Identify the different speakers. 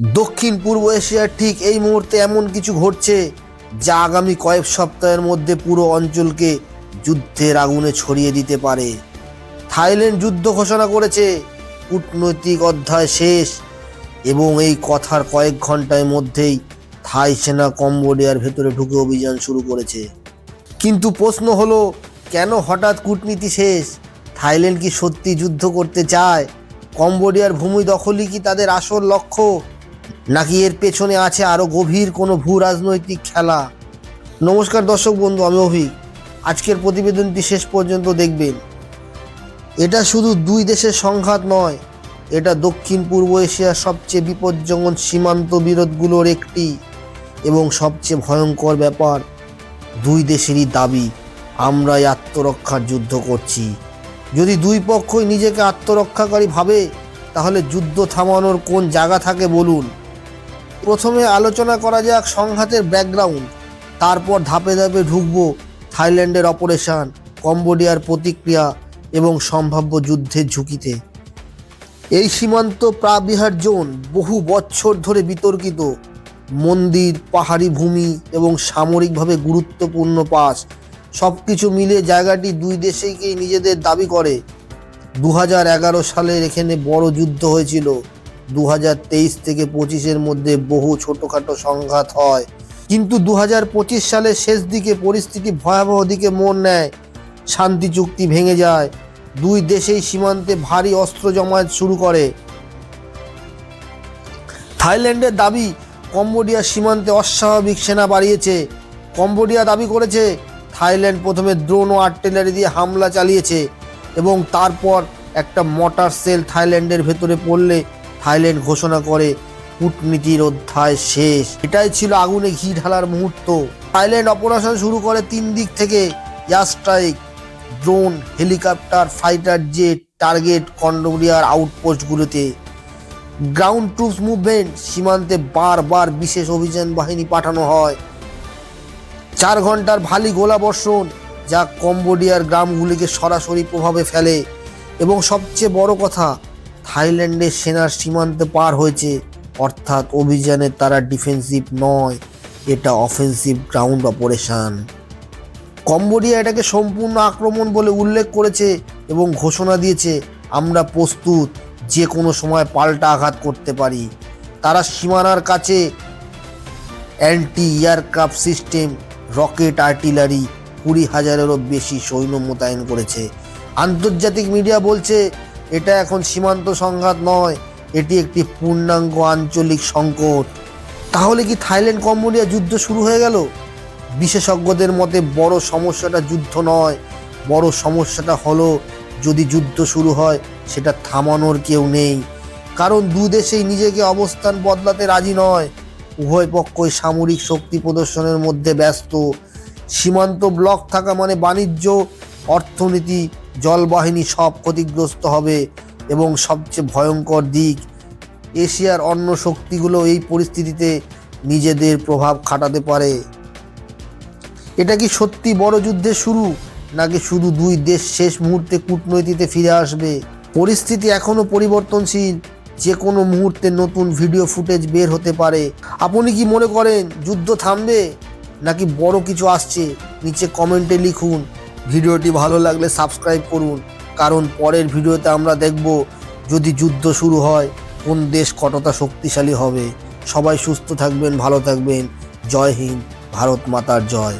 Speaker 1: দক্ষিণ পূর্ব এশিয়ার ঠিক এই মুহূর্তে এমন কিছু ঘটছে যা আগামী কয়েক সপ্তাহের মধ্যে পুরো অঞ্চলকে যুদ্ধের আগুনে ছড়িয়ে দিতে পারে। থাইল্যান্ড যুদ্ধ ঘোষণা করেছে, কূটনৈতিক অধ্যায় শেষ এবং এই কথার কয়েক ঘণ্টার মধ্যেই থাই সেনা কম্বোডিয়ার ভেতরে ঢুকে অভিযান শুরু করেছে। কিন্তু প্রশ্ন হলো, কেন হঠাৎ কূটনীতি শেষ? থাইল্যান্ড কি সত্যি যুদ্ধ করতে চায়? কম্বোডিয়ার ভূমি দখলই কি তাদের আসল লক্ষ্য? নাকি এর পেছনে আছে আরও গভীর কোনো ভূ রাজনৈতিক খেলা? নমস্কার দর্শক বন্ধু, আমি অভি। আজকের প্রতিবেদনটি শেষ পর্যন্ত দেখবেন। এটা শুধু দুই দেশের সংঘাত নয়, এটা দক্ষিণ পূর্ব এশিয়ার সবচেয়ে বিপজ্জনক সীমান্ত বিরোধগুলোর একটি এবং সবচেয়ে ভয়ঙ্কর ব্যাপার, দুই দেশেরই দাবি, আমরাই আত্মরক্ষার যুদ্ধ করছি। যদি দুই পক্ষই নিজেকে আত্মরক্ষাকারী ভাবে, তাহলে যুদ্ধ থামানোর কোন জায়গা থাকে বলুন। প্রথমে আলোচনা করা যাক সংঘাতের ব্যাকগ্রাউন্ড। তারপর ধাপে ধাপে ঢুকবো থাইল্যান্ডের অপারেশন, কম্বোডিয়ার প্রতিক্রিয়া এবং সম্ভাব্য যুদ্ধের ঝুঁকিতে। এই সীমান্ত প্রাবিহার জোন বহু বছর ধরে বিতর্কিত। মন্দির, পাহাড়ি ভূমি এবং সামরিকভাবে গুরুত্বপূর্ণ পাস সব কিছু মিলে জায়গাটি দুই দেশেকেই নিজেদের দাবি করে। দু সালের এখানে বড় যুদ্ধ হয়েছিল। দু হাজার তেইশ থেকে পঁচিশের মধ্যে বহু ছোটোখাটো সংঘাত হয়। কিন্তু দু সালের শেষ দিকে পরিস্থিতি ভয়াবহ দিকে মোড় নেয়। শান্তি চুক্তি ভেঙে যায়। দুই দেশেই সীমান্তে ভারী অস্ত্র জমায়েত শুরু করে। থাইল্যান্ডের দাবি, কম্বোডিয়ার সীমান্তে অস্বাভাবিক সেনা বাড়িয়েছে। কম্বোডিয়া দাবি করেছে, থাইল্যান্ড প্রথমে ড্রোন ও আর্টিলারি দিয়ে হামলা চালিয়েছে এবং তারপর একটা মটার সেল থাইল্যান্ডের ভেতরে পড়লে থাইল্যান্ড ঘোষণা করে কূটনীতির অধ্যায় শেষ। এটাই ছিল আগুনে ঘি ঢালার মুহূর্ত। থাইল্যান্ড অপারেশন শুরু করে তিন দিক থেকে air strike drone, helicopter, fighter jet, target কম্বোডিয়ার আউটপোস্টগুলোতে। গ্রাউন্ড ট্রুপস মুভমেন্ট সীমান্তে বারবার বিশেষ অভিযান বাহিনী পাঠানো হয়। চার ঘণ্টার ভালি গোলা বর্ষণ যা কম্বোডিয়ার গ্রামগুলিকে সরাসরি প্রভাবে ফেলে। এবং সবচেয়ে বড় কথা থাইল্যান্ডের সেনার সীমান্তে পার হয়েছে। অর্থাৎ অভিযানে তারা ডিফেন্সিভ নয়, এটা অফেন্সিভ গ্রাউন্ড অপারেশন। কম্বোডিয়া এটাকে সম্পূর্ণ আক্রমণ বলে উল্লেখ করেছে এবং ঘোষণা দিয়েছে, আমরা প্রস্তুত, যে কোনো সময় পাল্টা আঘাত করতে পারি। তারা সীমানার কাছে anti aircraft system, rocket artillery, কুড়ি হাজারেরও বেশি সৈন্য মোতায়েন করেছে। আন্তর্জাতিক মিডিয়া বলছে এটা এখন সীমান্ত সংঘাত নয়, এটি একটি পূর্ণাঙ্গ আঞ্চলিক সংকট। তাহলে কি থাইল্যান্ড কম্বোডিয়া যুদ্ধ শুরু হয়ে গেল? বিশেষজ্ঞদের মতে বড় সমস্যাটা যুদ্ধ নয়, বড় সমস্যাটা হলো যদি যুদ্ধ শুরু হয়, সেটা থামানোর কেউ নেই। কারণ দু দেশেই নিজেকে অবস্থান বদলাতে রাজি নয়। উভয় পক্ষই সামরিক শক্তি প্রদর্শনের মধ্যে ব্যস্ত। সীমান্ত ব্লক থাকা মানে বাণিজ্য, অর্থনীতি জলবাহিনী সব ক্ষতিগ্রস্ত হবে এবং সবচেয়ে ভয়ঙ্কর দিক, এশিয়ার অন্য শক্তিগুলো এই পরিস্থিতিতে নিজেদের প্রভাব খাটাতে পারে। এটা কি সত্যি বড় যুদ্ধের শুরু, নাকি শুধু দুই দেশ শেষ মুহূর্তে কূটনৈতিতে ফিরে আসবে? পরিস্থিতি এখনও পরিবর্তনশীল যে কোনো মুহূর্তে নতুন ভিডিও ফুটেজ বের হতে পারে। আপনি কি মনে করেন, যুদ্ধ থামবে, নাকি বড় কিছু আসছে? নিচে কমেন্টে লিখুন। ভিডিওটি ভালো লাগলে সাবস্ক্রাইব করুন, কারণ পরের ভিডিওতে আমরা দেখব যদি যুদ্ধ শুরু হয়, কোন দেশ কতটা শক্তিশালী হবে। সবাই সুস্থ থাকবেন, ভালো থাকবেন। জয় হিন্দ, ভারত মাতার জয়।